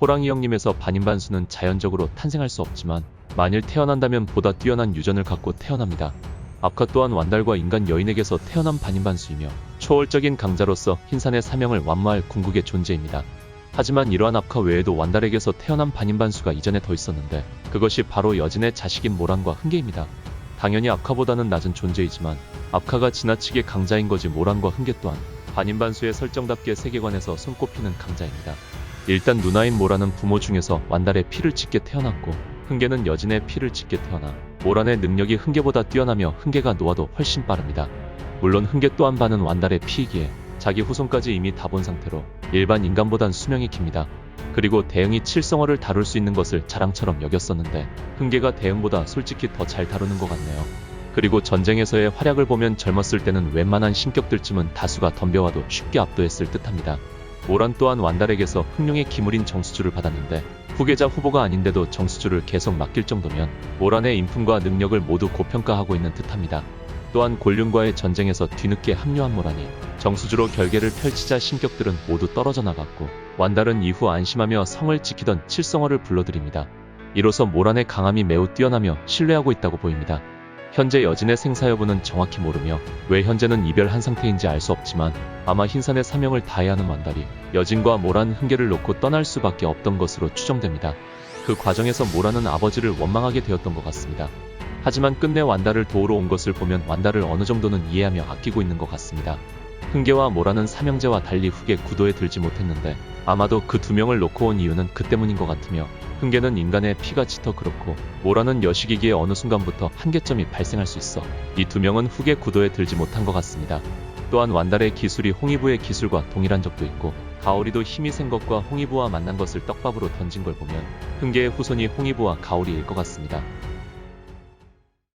호랑이 형님에서 반인반수는 자연적으로 탄생할 수 없지만 만일 태어난다면 보다 뛰어난 유전을 갖고 태어납니다. 아카 또한 완달과 인간 여인에게서 태어난 반인반수이며 초월적인 강자로서 흰산의 사명을 완마할 궁극의 존재입니다. 하지만 이러한 아카 외에도 완달에게서 태어난 반인반수가 이전에 더 있었는데 그것이 바로 여진의 자식인 모란과 흥계입니다. 당연히 아카보다는 낮은 존재이지만 아카가 지나치게 강자인 거지 모란과 흥계 또한 반인반수의 설정답게 세계관에서 손꼽히는 강자입니다. 일단 누나인 모란은 부모 중에서 완달의 피를 짓게 태어났고 흥계는 여진의 피를 짓게 태어나 모란의 능력이 흥계보다 뛰어나며 흥계가 노화도 훨씬 빠릅니다. 물론 흥계 또한 반은 완달의 피이기에 자기 후손까지 이미 다 본 상태로 일반 인간보단 수명이 깁니다. 그리고 대응이 칠성어를 다룰 수 있는 것을 자랑처럼 여겼었는데 흥계가 대응보다 솔직히 더 잘 다루는 것 같네요. 그리고 전쟁에서의 활약을 보면 젊었을 때는 웬만한 신격들쯤은 다수가 덤벼와도 쉽게 압도했을 듯합니다. 모란 또한 완달에게서 흑룡의 기물인 정수주를 받았는데 후계자 후보가 아닌데도 정수주를 계속 맡길 정도면 모란의 인품과 능력을 모두 고평가하고 있는 듯합니다. 또한 골륜과의 전쟁에서 뒤늦게 합류한 모란이 정수주로 결계를 펼치자 신격들은 모두 떨어져 나갔고 완달은 이후 안심하며 성을 지키던 칠성어를 불러들입니다. 이로써 모란의 강함이 매우 뛰어나며 신뢰하고 있다고 보입니다. 현재 여진의 생사 여부는 정확히 모르며 왜 현재는 이별한 상태인지 알 수 없지만 아마 흰산의 사명을 다해야 하는 완달이 여진과 모란 흥계를 놓고 떠날 수밖에 없던 것으로 추정됩니다. 그 과정에서 모란은 아버지를 원망하게 되었던 것 같습니다. 하지만 끝내 완달을 도우러 온 것을 보면 완달을 어느 정도는 이해하며 아끼고 있는 것 같습니다. 흥계와 모라는 삼형제와 달리 후계 구도에 들지 못했는데 아마도 그 두 명을 놓고 온 이유는 그 때문인 것 같으며 흥계는 인간의 피가 짙어 그렇고 모라는 여식이기에 어느 순간부터 한계점이 발생할 수 있어 이 두 명은 후계 구도에 들지 못한 것 같습니다. 또한 완달의 기술이 홍위부의 기술과 동일한 적도 있고 가오리도 힘이 센 것과 홍위부와 만난 것을 떡밥으로 던진 걸 보면 흥계의 후손이 홍위부와 가오리일 것 같습니다.